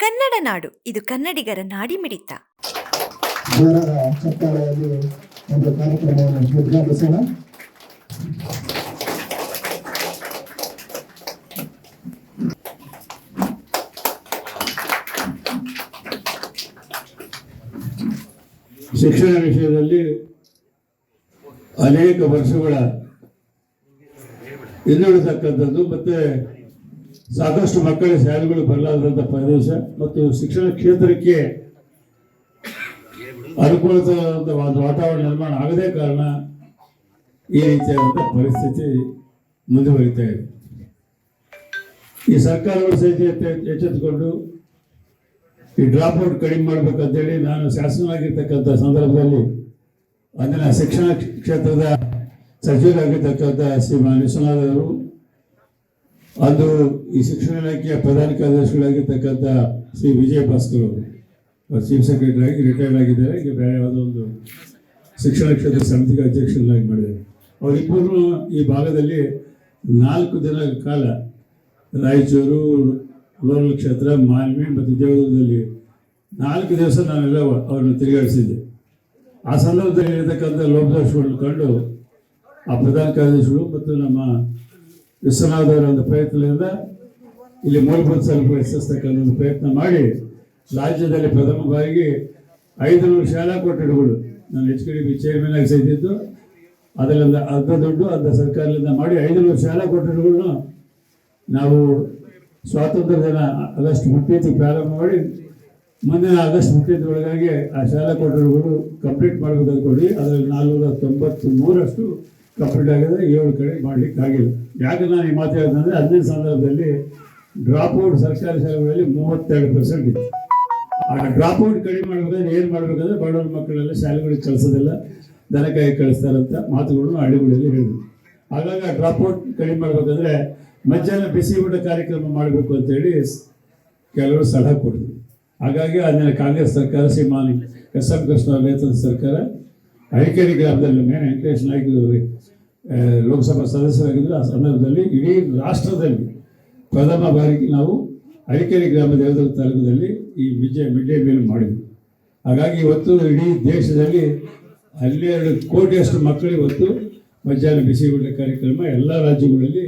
ಕನ್ನಡ ನಾಡು. ಇದು ಕನ್ನಡಿಗರ ನಾಡಿ ಮಿಡಿತ ಶಿಕ್ಷಣ ವಿಷಯದಲ್ಲಿ ಅನೇಕ ವರ್ಷಗಳ ಹಿಂದುಳಿತಕ್ಕಂಥದ್ದು ಮತ್ತೆ ಸಾಕಷ್ಟು ಮಕ್ಕಳ ಶಾಲೆಗಳು ಬರಲಾದಂಥ ಪ್ರದೇಶ ಮತ್ತು ಶಿಕ್ಷಣ ಕ್ಷೇತ್ರಕ್ಕೆ ಅನುಕೂಲವಾದ ಒಂದು ವಾತಾವರಣ ನಿರ್ಮಾಣ ಆಗದೇ ಕಾರಣ ಈ ರೀತಿಯಾದಂಥ ಪರಿಸ್ಥಿತಿ ಮುಂದುವರಿತಾ ಇದೆ. ಈ ಸರ್ಕಾರಗಳು ಸಹಿತ ಎಚ್ಚೆ- ಎಚ್ಚೆತ್ತುಕೊಂಡು ಈ ಡ್ರಾಪ್ ಔಟ್ ಕಡಿಮೆ ಮಾಡ್ಬೇಕಂತೇಳಿ ನಾನು ಶಾಸನವಾಗಿರ್ತಕ್ಕಂಥ ಸಂದರ್ಭದಲ್ಲಿ ಅಂದಿನ ಶಿಕ್ಷಣ ಕ್ಷೇತ್ರದ ಸಚಿವರಾಗಿರ್ತಕ್ಕಂಥ ಶ್ರೀ ವಿಶ್ವನಾಥ್ ಅವರು ಅಂದು ಈ ಶಿಕ್ಷಣ ಇಲಾಖೆಯ ಪ್ರಧಾನ ಕಾರ್ಯದರ್ಶಿಗಳಾಗಿರ್ತಕ್ಕಂಥ ಶ್ರೀ ವಿಜಯ ಭಾಸ್ಕರ್ ಅವರು. ಚೀಫ್ ಸೆಕ್ರೆಟರಿ ಆಗಿ ರಿಟೈರ್ಡ್ ಆಗಿದ್ದಾರೆ. ಈಗ ಬೇರೆ ಯಾವುದೋ ಒಂದು ಶಿಕ್ಷಣ ಕ್ಷೇತ್ರ ಸಮಿತಿಗೆ ಅಧ್ಯಕ್ಷರನ್ನಾಗಿ ಮಾಡಿದ್ದಾರೆ. ಅವರಿಬ್ಬರು ಈ ಭಾಗದಲ್ಲಿ ನಾಲ್ಕು ದಿನ ಕಾಲ ರಾಯಚೂರು ಲೋಕಲ್ ಕ್ಷೇತ್ರ, ಮಾನ್ವಿ ಮತ್ತು ದೇವದುರ್ಗದಲ್ಲಿ ನಾಲ್ಕು ದಿವಸ ನಾನೆಲ್ಲ ಅವರನ್ನು ತಿರುಗಾಡಿಸಿದ್ದೆ. ಆ ಸಂದರ್ಭದಲ್ಲಿ ಇರತಕ್ಕಂಥ ಲೋಪದೋಷಗಳನ್ನು ಕಂಡು ಆ ಪ್ರಧಾನ ಕಾರ್ಯದರ್ಶಿಗಳು ಮತ್ತು ನಮ್ಮ ವಿಶ್ವನಾಥ್ ಒಂದು ಪ್ರಯತ್ನದಿಂದ ಇಲ್ಲಿ ಮೂಲಭೂತ ಸೌಲಭ್ಯ ಹೆಚ್ಚಿಸ್ತಕ್ಕಂಥ ಒಂದು ಪ್ರಯತ್ನ ಮಾಡಿ ರಾಜ್ಯದಲ್ಲಿ ಪ್ರಥಮ ಬಾರಿಗೆ ಐದುನೂರು ಶಾಲಾ ಕೊಠಡಿಗಳು ನಾನು ಎಚ್ ಕೆ ಡಿ ಚೇರ್ಮನ್ ಆಗಿ ಸಹಿತಿದ್ದು ಅದರಿಂದ ಅರ್ಧ ದುಡ್ಡು ಅರ್ಧ ಸರ್ಕಾರದಿಂದ ಮಾಡಿ ಐದುನೂರು ಶಾಲಾ ಕೊಠಡಿಗಳನ್ನು ನಾವು ಸ್ವಾತಂತ್ರ್ಯ ದಿನ ಆಗಸ್ಟ್ ಮುಖ್ಯತಿ ಪ್ರಾರಂಭ ಮಾಡಿ ಮುಂದಿನ ಆಗಸ್ಟ್ ಮುಖ್ಯತಿ ಒಳಗಾಗಿ ಆ ಶಾಲಾ ಕೊಠಡಿಗಳು ಕಂಪ್ಲೀಟ್ ಮಾಡಬೇಕು ಅಂದ್ಕೊಂಡು ಅದರಲ್ಲಿ ನಾಲ್ನೂರ ತೊಂಬತ್ತು ಮೂರಷ್ಟು ಕಂಪ್ಲೀಟ್ ಆಗಿದೆ ಏಳು ಕಡೆ ಮಾಡಲಿಕ್ಕೆ ಆಗಿಲ್ಲ. ಯಾಕೆ ನಾನು ಈ ಮಾತು ಹೇಳ್ತಂದ್ರೆ ಅಂದಿನ ಸಂದರ್ಭದಲ್ಲಿ ಡ್ರಾಪ್ ಔಟ್ ಸರ್ಕಾರಿ ಶಾಲೆಗಳಲ್ಲಿ ಮೂವತ್ತೆರಡು ಪರ್ಸೆಂಟ್ ಇತ್ತು. ಆ ಡ್ರಾಪ್ ಔಟ್ ಕಡಿಮೆ ಮಾಡ್ಬೇಕಾದ್ರೆ ಏನು ಮಾಡಬೇಕಂದ್ರೆ ಬಡವರ ಮಕ್ಕಳೆಲ್ಲ ಶಾಲೆಗಳಿಗೆ ಕಳಿಸೋದಿಲ್ಲ, ದನಕಾಯಿ ಕಳಿಸ್ತಾರಂತ ಮಾತುಗಳನ್ನು ಹಳ್ಳಿಗಳಲ್ಲಿ ಹೇಳಿದ್ರು. ಹಾಗಾಗಿ ಆ ಡ್ರಾಪ್ ಔಟ್ ಕಡಿಮೆ ಮಾಡಬೇಕಂದ್ರೆ ಮಧ್ಯಾಹ್ನ ಬಿಸಿ ಊಟ ಕಾರ್ಯಕ್ರಮ ಮಾಡಬೇಕು ಅಂತೇಳಿ ಕೆಲವರು ಸಲಹೆ ಕೊಟ್ಟಿದ್ರು ಹಾಗಾಗಿ ಅದನ್ನ ಕಾಂಗ್ರೆಸ್ ಸರ್ಕಾರ, ಶ್ರೀಮಾನ್ ಎಸ್ ಎಂ ಕೃಷ್ಣ ನೇತೃತ್ವದ ಸರ್ಕಾರ ಹೈಕೇರಿ ಗ್ರಾಮದಲ್ಲಿ ಮೇನ್ ವೆಂಕಟೇಶ್ ನಾಯ್ಕ ಲೋಕಸಭಾ ಸದಸ್ಯರಾಗಿದ್ದರು ಆ ಸಂದರ್ಭದಲ್ಲಿ ಇಡೀ ರಾಷ್ಟ್ರದಲ್ಲಿ ಪ್ರಥಮ ಬಾರಿಗೆ ನಾವು ಹರಿಕೆರೆ ಗ್ರಾಮ ದೇವದೂರು ತಾಲೂಕಿನಲ್ಲಿ ಈ ವಿಜಯ ಮಿಡ್ ಡೇ ಮೀಲ್ ಮಾಡಿದ್ವಿ. ಹಾಗಾಗಿ ಇವತ್ತು ಇಡೀ ದೇಶದಲ್ಲಿ ಹನ್ನೆರಡು ಕೋಟಿಯಷ್ಟು ಮಕ್ಕಳು ಇವತ್ತು ಮಧ್ಯಾಹ್ನ ಬಿಸಿ ಊಟ ಕಾರ್ಯಕ್ರಮ ಎಲ್ಲ ರಾಜ್ಯಗಳಲ್ಲಿ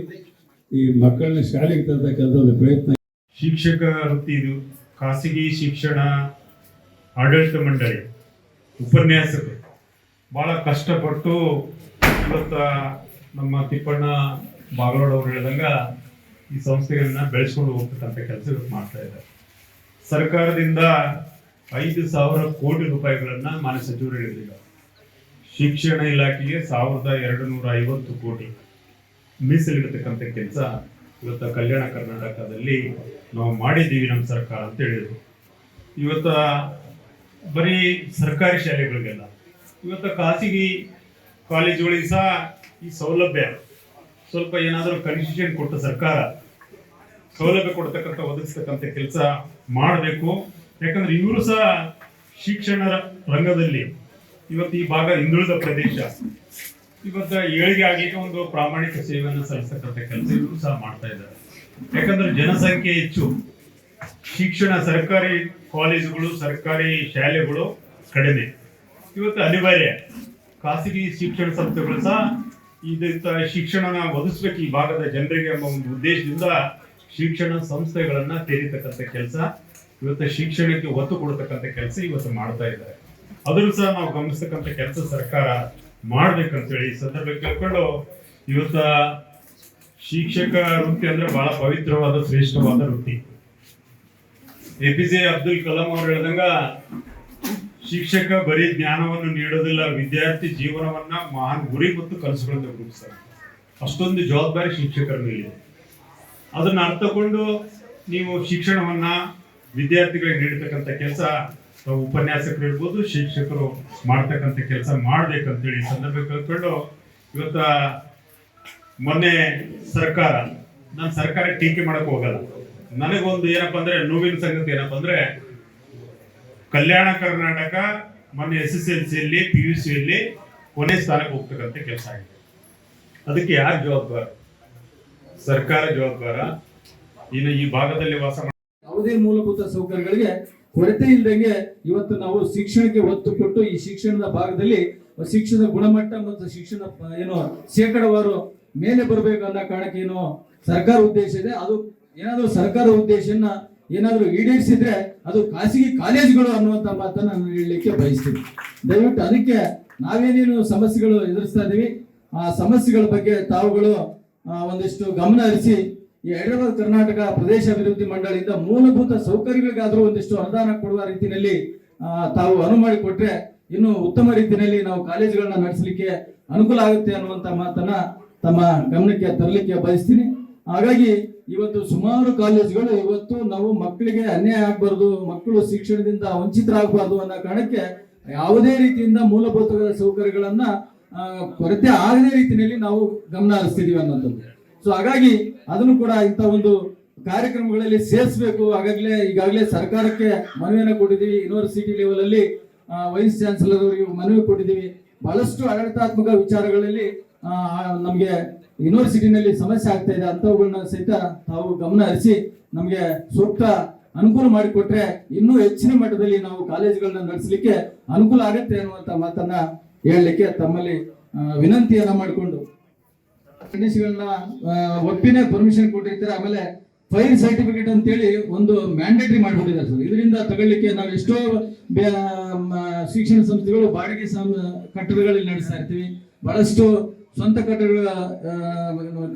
ಈ ಮಕ್ಕಳನ್ನ ಶಾಲೆಗೆ ತರ್ತಕ್ಕಂಥ ಒಂದು ಪ್ರಯತ್ನ. ಶಿಕ್ಷಕ ವೃತ್ತಿ ಇದು. ಖಾಸಗಿ ಶಿಕ್ಷಣ ಆಡಳಿತ ಮಂಡಳಿ. ಉಪನ್ಯಾಸಕರು. ಬಹಳ ಕಷ್ಟಪಟ್ಟು ಇವತ್ತ ನಮ್ಮ ತಿಪ್ಪಣ್ಣ ಬಾಗಲೋಡ್ ಅವರು ಹೇಳಿದಂಗ ಈ ಸಂಸ್ಥೆಗಳನ್ನ ಬೆಳೆಸ್ಕೊಂಡು ಹೋಗ್ತಕ್ಕಂಥ ಕೆಲಸ ಮಾಡ್ತಾ ಇದ್ದಾರೆ. ಸರ್ಕಾರದಿಂದ ಐದು ಸಾವಿರ ಕೋಟಿ ರೂಪಾಯಿಗಳನ್ನ ಮಾನ್ಯ ಸಚಿವರು ಹೇಳಿದ್ರು ಶಿಕ್ಷಣ ಇಲಾಖೆಗೆ ಸಾವಿರದ ಎರಡು ನೂರ ಐವತ್ತು ಕೋಟಿ ಮೀಸಲಿಡತಕ್ಕಂಥ ಕೆಲಸ ಇವತ್ತು ಕಲ್ಯಾಣ ಕರ್ನಾಟಕದಲ್ಲಿ ನಾವು ಮಾಡಿದ್ದೀವಿ ನಮ್ಮ ಸರ್ಕಾರ ಅಂತ ಹೇಳಿದ್ರು. ಇವತ್ತ ಬರೀ ಸರ್ಕಾರಿ ಶಾಲೆಗಳಿಗೆಲ್ಲ ಇವತ್ತು ಖಾಸಗಿ ಕಾಲೇಜುಗಳಿಗೆ ಸಹ ಈ ಸೌಲಭ್ಯ, ಸ್ವಲ್ಪ ಏನಾದರೂ ಕನ್ಸೆಷನ್ ಕೊಟ್ಟು ಸರ್ಕಾರ ಸೌಲಭ್ಯ ಕೊಡ್ತಕ್ಕಂಥ, ಒದಗಿಸ್ತಕ್ಕಂಥ ಕೆಲಸ ಮಾಡಬೇಕು. ಯಾಕಂದ್ರೆ ಇವರು ಸಹ ಶಿಕ್ಷಣ ರಂಗದಲ್ಲಿ ಇವತ್ತು ಈ ಭಾಗ ಹಿಂದುಳಿದ ಪ್ರದೇಶ, ಇವತ್ತು ಏಳಿಗೆ ಆಗಲಿಕ್ಕೆ ಒಂದು ಪ್ರಾಮಾಣಿಕ ಸೇವೆಯನ್ನು ಸಲ್ಲಿಸ್ತಕ್ಕಂಥ ಕೆಲಸ ಇವರು ಸಹ ಮಾಡ್ತಾ ಇದ್ದಾರೆ. ಯಾಕಂದ್ರೆ ಜನಸಂಖ್ಯೆ ಹೆಚ್ಚು. ಶಿಕ್ಷಣ ಸರ್ಕಾರಿ ಕಾಲೇಜುಗಳು ಸರ್ಕಾರಿ ಶಾಲೆಗಳು ಕಡಿಮೆ. ಇವತ್ತು ಅನಿವಾರ್ಯ. ಖಾಸಗಿ ಶಿಕ್ಷಣ ಸಂಸ್ಥೆಗಳು ಸಹ ಇದಂತ ಶಿಕ್ಷಣನ ಒದಗಿಸ್ಬೇಕು ಈ ಭಾಗದ ಜನರಿಗೆ ಎಂಬ ಒಂದು ಉದ್ದೇಶದಿಂದ ಶಿಕ್ಷಣ ಸಂಸ್ಥೆಗಳನ್ನ ತೆರೀತಕ್ಕಂಥ ಕೆಲಸ, ಇವತ್ತು ಶಿಕ್ಷಣಕ್ಕೆ ಒತ್ತು ಕೊಡ್ತಕ್ಕಂಥ ಕೆಲಸ ಇವತ್ತು ಮಾಡ್ತಾ ಇದ್ದಾರೆ. ಅದನ್ನು ಸಹ ನಾವು ಗಮನಿಸ್ತಕ್ಕಂಥ ಕೆಲಸ ಸರ್ಕಾರ ಮಾಡ್ಬೇಕಂತೇಳಿ ಈ ಸಂದರ್ಭ ಕೇಳ್ಕೊಂಡು ಇವತ್ತ ಶಿಕ್ಷಕ ವೃತ್ತಿ ಅಂದ್ರೆ ಬಹಳ ಪವಿತ್ರವಾದ, ಶ್ರೇಷ್ಠವಾದ ವೃತ್ತಿ. A P J Abdul Kalam ಅವರು ಹೇಳ್ದಂಗ ಶಿಕ್ಷಕ ಬರೀ ಜ್ಞಾನವನ್ನು ನೀಡೋದಿಲ್ಲ, ವಿದ್ಯಾರ್ಥಿ ಜೀವನವನ್ನ ಮಹಾನ್ ಗುರಿ ಮತ್ತು ಕನಸುಗಳನ್ನ ರೂಪಿಸ್ತಾರೆ. ಅಷ್ಟೊಂದು ಜವಾಬ್ದಾರಿ ಶಿಕ್ಷಕರ ಮೇಲಿದೆ. ಅದನ್ನ ಅರ್ಥಕೊಂಡು ನೀವು ಶಿಕ್ಷಣವನ್ನ ವಿದ್ಯಾರ್ಥಿಗಳಿಗೆ ನೀಡತಕ್ಕಂಥ ಕೆಲಸ ಉಪನ್ಯಾಸಕರು ಇರ್ಬೋದು, ಶಿಕ್ಷಕರು ಮಾಡ್ತಕ್ಕಂಥ ಕೆಲಸ ಮಾಡ್ಬೇಕಂತೇಳಿ ಸಂದರ್ಭ ಕಲ್ತ್ಕೊಂಡು ಇವತ್ತ ಮೊನ್ನೆ ಸರ್ಕಾರ, ನಾನು ಸರ್ಕಾರಕ್ಕೆ ಟೀಕೆ ಮಾಡಕ್ ಹೋಗಲ್ಲ. ನನಗೊಂದು ಏನಪ್ಪ ಅಂದ್ರೆ ನೋವಿನ ಸಂಗತಿ ಏನಪ್ಪಾ ಅಂದ್ರೆ ಕಲ್ಯಾಣ ಕರ್ನಾಟಕ, ಮೊನ್ನೆ ಎಸ್ ಎಸ್ ಎಲ್ ಸಿಯಲ್ಲಿ ಪಿ ಯು ಸಿಯಲ್ಲಿ ಕೊನೆ ಸ್ಥಾನಕ್ಕೆ ಹೋಗ್ತಕ್ಕಂಥ ಕೆಲಸ ಆಗಿದೆ. ಅದಕ್ಕೆ ಯಾರು ಜವಾಬ್ದಾರ? ಸರ್ಕಾರ ಜವಾಬ್ದಾರ? ಇನ್ನು ಈ ಭಾಗದಲ್ಲಿ ವಾಸ ಯಾವುದೇ ಮೂಲಭೂತ ಸೌಕರ್ಯಗಳಿಗೆ ಕೊರತೆ ಇಲ್ದಂಗೆ ಇವತ್ತು ನಾವು ಶಿಕ್ಷಣಕ್ಕೆ ಒತ್ತು ಕೊಟ್ಟು ಈ ಶಿಕ್ಷಣದ ಭಾಗದಲ್ಲಿ ಶಿಕ್ಷಣದ ಗುಣಮಟ್ಟ ಮತ್ತು ಶಿಕ್ಷಣ ಏನು ಶೇಕಡವಾರು ಮೇಲೆ ಬರಬೇಕು ಅನ್ನೋ ಕಾರಣಕ್ಕೆ ಏನು ಸರ್ಕಾರ ಉದ್ದೇಶ ಇದೆ. ಅದು ಏನಾದರೂ ಸರ್ಕಾರ ಉದ್ದೇಶನ ಏನಾದರೂ ಈಡೇರಿಸಿದ್ರೆ ಅದು ಖಾಸಗಿ ಕಾಲೇಜುಗಳು ಅನ್ನುವಂತ ಮಾತನ್ನ ನಾನು ಹೇಳಲಿಕ್ಕೆ ಬಯಸ್ತೀನಿ. ದಯವಿಟ್ಟು ಅದಕ್ಕೆ ನಾವೇನೇನು ಸಮಸ್ಯೆಗಳು ಎದುರಿಸ್ತಾ ಇದ್ದೀವಿ ಆ ಸಮಸ್ಯೆಗಳ ಬಗ್ಗೆ ತಾವುಗಳು ಒಂದಿಷ್ಟು ಗಮನ ಹರಿಸಿ ಈ ಹೈದರಾಬಾದ್ ಕರ್ನಾಟಕ ಪ್ರದೇಶ ಅಭಿವೃದ್ಧಿ ಮಂಡಳಿಯಿಂದ ಮೂಲಭೂತ ಸೌಕರ್ಯಗಳಿಗಾದರೂ ಒಂದಿಷ್ಟು ಅನುದಾನ ಕೊಡುವ ರೀತಿಯಲ್ಲಿ ತಾವು ಅನುವು ಮಾಡಿಕೊಟ್ರೆ ಇನ್ನು ಉತ್ತಮ ರೀತಿಯಲ್ಲಿ ನಾವು ಕಾಲೇಜುಗಳನ್ನ ನಡೆಸಲಿಕ್ಕೆ ಅನುಕೂಲ ಆಗುತ್ತೆ ಅನ್ನುವಂತ ಮಾತನ್ನ ತಮ್ಮ ಗಮನಕ್ಕೆ ತರಲಿಕ್ಕೆ ಬಯಸ್ತೀನಿ. ಹಾಗಾಗಿ ಇವತ್ತು ಸುಮಾರು ಕಾಲೇಜುಗಳು ಇವತ್ತು ನಾವು ಮಕ್ಕಳಿಗೆ ಅನ್ಯಾಯ ಆಗ್ಬಾರ್ದು, ಮಕ್ಕಳು ಶಿಕ್ಷಣದಿಂದ ವಂಚಿತರಾಗಬಾರ್ದು ಅನ್ನೋ ಕಾರಣಕ್ಕೆ ಯಾವುದೇ ರೀತಿಯಿಂದ ಮೂಲಭೂತ ಸೌಕರ್ಯಗಳನ್ನ ಕೊರತೆ ಆಗದೇ ರೀತಿಯಲ್ಲಿ ನಾವು ಗಮನ ಹರಿಸ್ತಿದೀವಿ ಅನ್ನೋಂಥದ್ದು ಸೊ ಹಾಗಾಗಿ ಅದನ್ನು ಕೂಡ ಇಂಥ ಒಂದು ಕಾರ್ಯಕ್ರಮಗಳಲ್ಲಿ ಸೇರಿಸಬೇಕು. ಹಾಗಾಗಲೇ ಈಗಾಗಲೇ ಸರ್ಕಾರಕ್ಕೆ ಮನವಿಯನ್ನು ಕೊಟ್ಟಿದ್ದೀವಿ. ಯೂನಿವರ್ಸಿಟಿ ಲೆವೆಲ್ ಅಲ್ಲಿ ವೈಸ್ ಚಾನ್ಸಲರ್ ಅವರಿಗೆ ಮನವಿ ಕೊಟ್ಟಿದ್ದೀವಿ. ಬಹಳಷ್ಟು ಆಡಳಿತಾತ್ಮಕ ವಿಚಾರಗಳಲ್ಲಿ ನಮ್ಗೆ ಯೂನಿವರ್ಸಿಟಿನಲ್ಲಿ ಸಮಸ್ಯೆ ಆಗ್ತಾ ಇದೆ ಅಂತವುಗಳನ್ನ ಸಹಿತ ತಾವು ಗಮನ ಹರಿಸಿ ನಮಗೆ ಸೂಕ್ತ ಅನುಕೂಲ ಮಾಡಿಕೊಟ್ರೆ ಇನ್ನೂ ಹೆಚ್ಚಿನ ಮಟ್ಟದಲ್ಲಿ ನಾವು ಕಾಲೇಜುಗಳನ್ನ ನಡೆಸಲಿಕ್ಕೆ ಅನುಕೂಲ ಆಗುತ್ತೆ ಅನ್ನುವಂತ ಮಾತನ್ನ ಹೇಳಲಿಕ್ಕೆ ತಮ್ಮಲ್ಲಿ ವಿನಂತಿಯನ್ನ ಮಾಡಿಕೊಂಡು. ಒಪ್ಪಿನೇ ಪರ್ಮಿಷನ್ ಕೊಟ್ಟಿರ್ತಾರೆ, ಆಮೇಲೆ ಫೈರ್ ಸರ್ಟಿಫಿಕೇಟ್ ಅಂತೇಳಿ ಒಂದು ಮ್ಯಾಂಡೇಟರಿ ಮಾಡಿಬಿಟ್ಟಿದ್ದಾರೆ ಸರ್. ಇದರಿಂದ ತಗೊಳ್ಳಿಕ್ಕೆ ನಾವು ಎಷ್ಟೋ ಶಿಕ್ಷಣ ಸಂಸ್ಥೆಗಳು ಬಾಡಿಗೆ ಕಟ್ಟಡಗಳಲ್ಲಿ ನಡೆಸ್ತಾ ಇರ್ತೀವಿ. ಬಹಳಷ್ಟು ಸ್ವಂತ ಕಟ್ಟಡಗಳ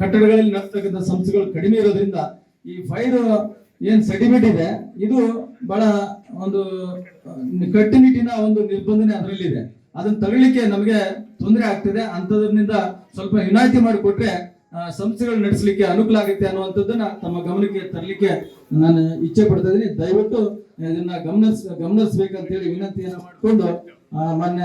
ಕಟ್ಟಡಗಳಲ್ಲಿ ನಡೆಸ್ತಕ್ಕಂಥ ಸಂಸ್ಥೆಗಳು ಕಡಿಮೆ ಇರೋದ್ರಿಂದ ಈ ಫೈರ್ ಏನ್ ಸರ್ಟಿಫಿಕೇಟ್ ಇದೆ, ಇದು ಬಹಳ ಒಂದು ಕಟ್ಟುನಿಟ್ಟಿನ ಒಂದು ನಿರ್ಬಂಧನೆ ಅದರಲ್ಲಿದೆ. ಅದನ್ನ ತಗೊಳ್ಳಿಕ್ಕೆ ನಮಗೆ ತೊಂದರೆ ಆಗ್ತಿದೆ. ಅಂತದ್ರಿಂದ ಸ್ವಲ್ಪ ವಿನಾಯಿತಿ ಮಾಡಿಕೊಟ್ರೆ ಸಂಸ್ಥೆಗಳು ನಡೆಸಲಿಕ್ಕೆ ಅನುಕೂಲ ಆಗುತ್ತೆ ಅನ್ನುವಂಥದ್ದನ್ನ ತಮ್ಮ ಗಮನಕ್ಕೆ ತರಲಿಕ್ಕೆ ನಾನು ಇಚ್ಛೆ ಪಡ್ತಾ ಇದ್ದೀನಿ. ದಯವಿಟ್ಟು ಇದನ್ನ ಗಮನಿಸ್ ಗಮನಿಸ್ಬೇಕಂತ ಹೇಳಿ ವಿನಂತಿಯನ್ನ ಮಾಡಿಕೊಂಡು ಮಾನ್ಯ